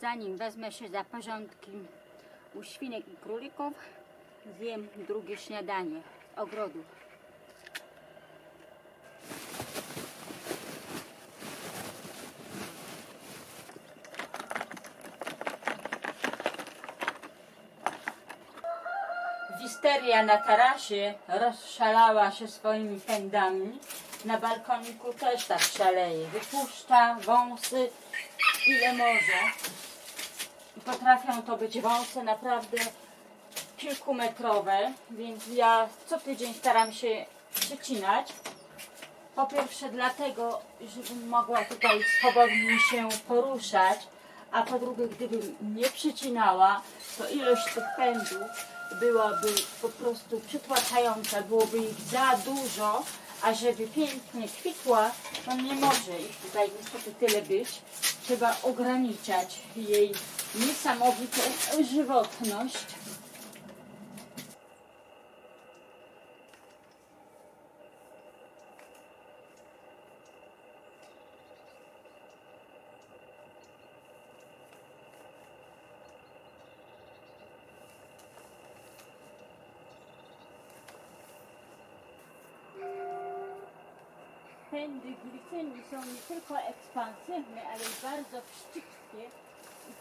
zanim wezmę się za porządki u świnek i królików, zjem drugie śniadanie z ogrodu. Wisteria na tarasie rozszalała się swoimi pędami. Na balkoniku też tak szaleje. Wypuszcza wąsy ile może. Potrafią to być wąsy naprawdę kilkumetrowe, więc ja co tydzień staram się przycinać. Po pierwsze dlatego, żebym mogła tutaj swobodnie się poruszać, a po drugie, gdybym nie przycinała, to ilość tych pędów byłaby po prostu przytłaczająca, byłoby ich za dużo, a żeby pięknie kwitła, to nie może ich tutaj niestety tyle być. Trzeba ograniczać jej niesamowitą żywotność. Pędy glicyni są nie tylko ekspansywne, ale i bardzo wściekłe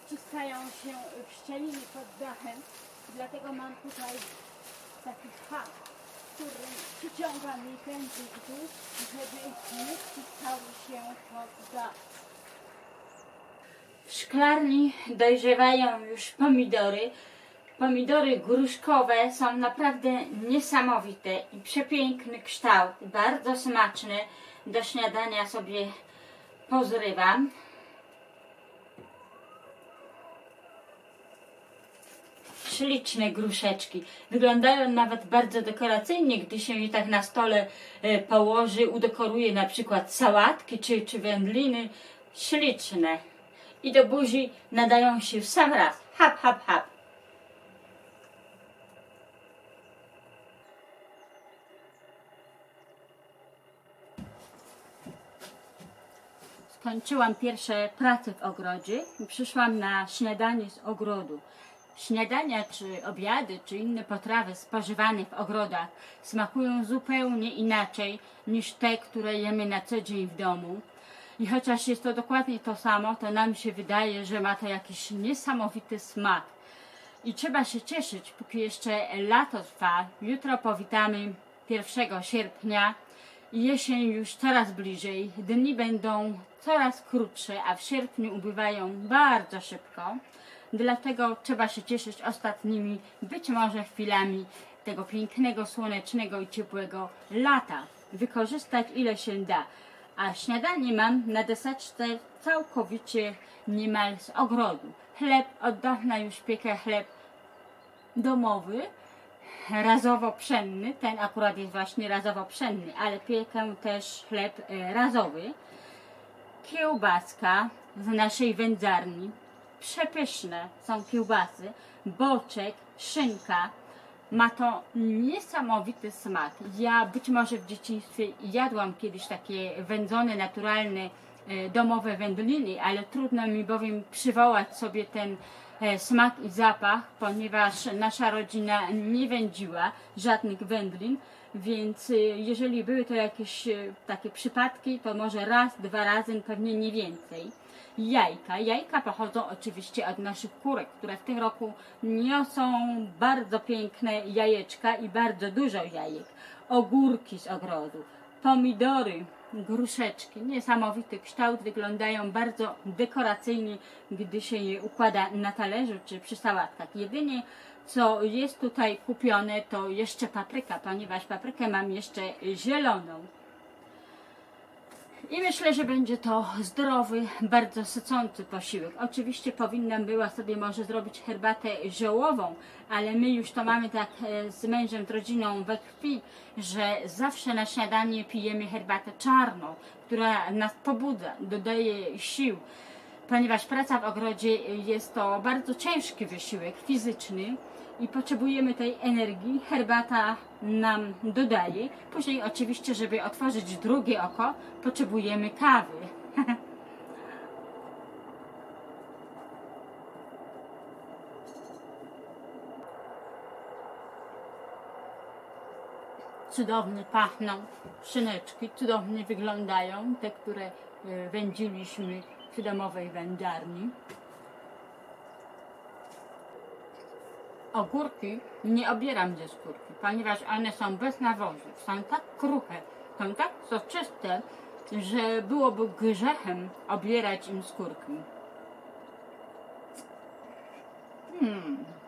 wciskają się w szczeliny pod dachem. Dlatego mam tutaj taki hak, którym przyciągam jej pędy w dół, żeby nie wciskały się pod dach. W szklarni dojrzewają już pomidory. Pomidory gruszkowe są naprawdę niesamowite i przepiękny kształt, bardzo smaczne. Do śniadania sobie pozrywam. Śliczne gruszeczki. Wyglądają nawet bardzo dekoracyjnie, gdy się je tak na stole e, położy, udekoruje na przykład sałatki czy, czy wędliny. Śliczne. I do buzi nadają się w sam raz. Hap, hap, hap. Skończyłam pierwsze prace w ogrodzie i przyszłam na śniadanie z ogrodu. Śniadania, czy obiady, czy inne potrawy spożywane w ogrodach smakują zupełnie inaczej niż te, które jemy na co dzień w domu. I chociaż jest to dokładnie to samo, to nam się wydaje, że ma to jakiś niesamowity smak. I trzeba się cieszyć, póki jeszcze lato trwa. Jutro powitamy 1 sierpnia. Jesień już coraz bliżej, dni będą coraz krótsze, a w sierpniu ubywają bardzo szybko. Dlatego trzeba się cieszyć ostatnimi, być może chwilami tego pięknego, słonecznego i ciepłego lata. Wykorzystać ile się da. A śniadanie mam na deseczce całkowicie niemal z ogrodu. Chleb, od dawna już piekę chleb domowy, razowo-pszenny, ten akurat jest właśnie razowo-pszenny, ale piekę też chleb e, razowy, kiełbaska z naszej wędzarni, przepyszne są kiełbasy, boczek, szynka, ma to niesamowity smak. Ja być może w dzieciństwie jadłam kiedyś takie wędzone, naturalne, e, domowe wędliny, ale trudno mi bowiem przywołać sobie ten e, smak i zapach, ponieważ nasza rodzina nie wędziła żadnych wędlin, więc e, jeżeli były to jakieś e, takie przypadki, to może raz, dwa razy, pewnie nie więcej. Jajka. Jajka pochodzą oczywiście od naszych kurek, które w tym roku niosą bardzo piękne jajeczka i bardzo dużo jajek. Ogórki z ogrodu, pomidory, gruszeczki. Niesamowity kształt, wyglądają bardzo dekoracyjnie, gdy się je układa na talerzu czy przy sałatkach. Jedynie co jest tutaj kupione to jeszcze papryka, ponieważ paprykę mam jeszcze zieloną. I myślę, że będzie to zdrowy, bardzo sycący posiłek. Oczywiście powinnam była sobie może zrobić herbatę ziołową, ale my już to mamy tak e, z mężem, z rodziną we krwi, że zawsze na śniadanie pijemy herbatę czarną, która nas pobudza, dodaje sił ponieważ praca w ogrodzie y, jest to bardzo ciężki wysiłek fizyczny i potrzebujemy tej energii. Herbata nam dodaje. Później oczywiście, żeby otworzyć drugie oko, potrzebujemy kawy. Cudownie pachną szyneczki, cudownie wyglądają te, które y, wędziliśmy przy domowej wędziarni. Ogórki nie obieram ze skórki, ponieważ one są bez nawozów, są tak kruche, są tak soczyste, że byłoby grzechem obierać im skórki. Hmm.